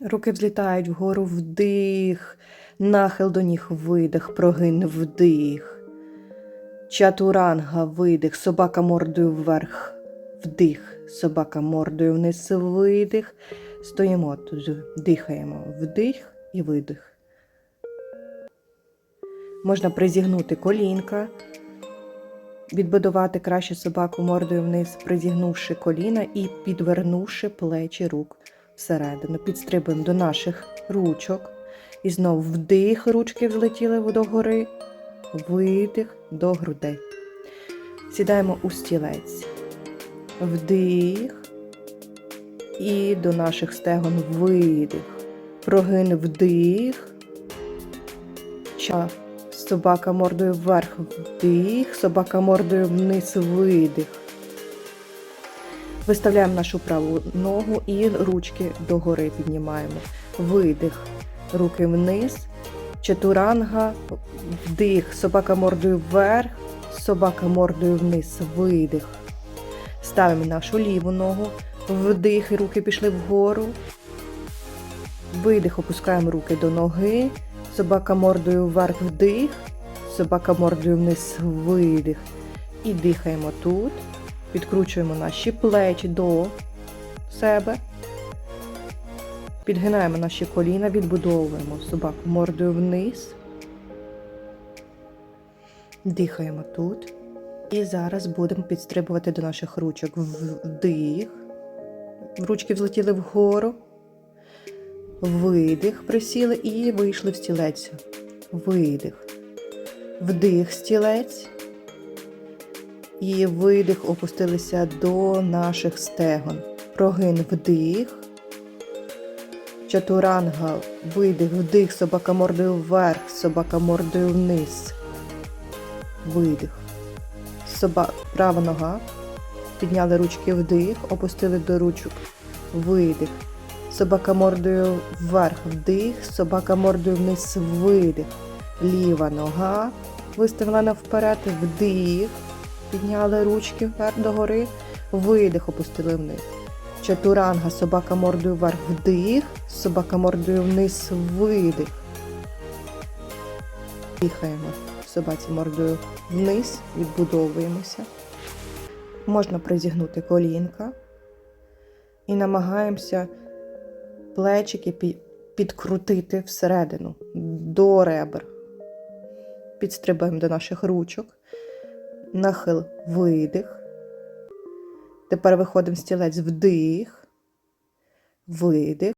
Руки взлітають вгору вдих, нахил до ніг видих, прогин вдих. Чатуранга видих, собака мордою вверх, вдих, собака мордою вниз, видих. Стоїмо тут, дихаємо, вдих і видих. Можна призігнути колінка, відбудувати краще собаку мордою вниз, призігнувши коліна і підвернувши плечі рук всередину. Підстрибуємо до наших ручок. І знову вдих, ручки взлетіли догори, видих до грудей. Сідаємо у стілець. Вдих. І до наших стегон видих. Прогин вдих. Ча. Собака мордою вверх вдих, собака мордою вниз видих. Виставляємо нашу праву ногу і ручки догори піднімаємо. Видих, руки вниз, чатуранга, вдих, собака мордою вверх, собака мордою вниз, видих. Ставимо нашу ліву ногу, вдих, і руки пішли вгору. Видих, опускаємо руки до ноги, собака мордою вверх. Вдих, собака мордою вниз. Видих. І дихаємо тут. Підкручуємо наші плечі до себе. Підгинаємо наші коліна, відбудовуємо собаку мордою вниз. Дихаємо тут. І зараз будемо підстрибувати до наших ручок. Вдих. Ручки взлетіли вгору. Видих, присіли і вийшли в стілець. Видих. Вдих стілець. І видих опустилися до наших стегон. Прогин вдих. Чатуранга, видих, вдих, собака мордою вверх, собака мордою вниз. Видих. Соба... Права нога. Підняли ручки вдих, опустили до ручок. Видих. Собака мордою вверх, вдих, собака мордою вниз, видих. Ліва нога виставлена вперед, вдих. Підняли ручки вверх догори, видих, опустили вниз. Чатуранга, собака мордою вверх, вдих, собака мордою вниз, видих. Дихаємо собаці мордою вниз, відбудовуємося. Можна призігнути колінка і намагаємося плечики підкрутити всередину до ребер. Підстрибаємо до наших ручок. Нахил видих. Тепер виходимо стілець вдих, видих.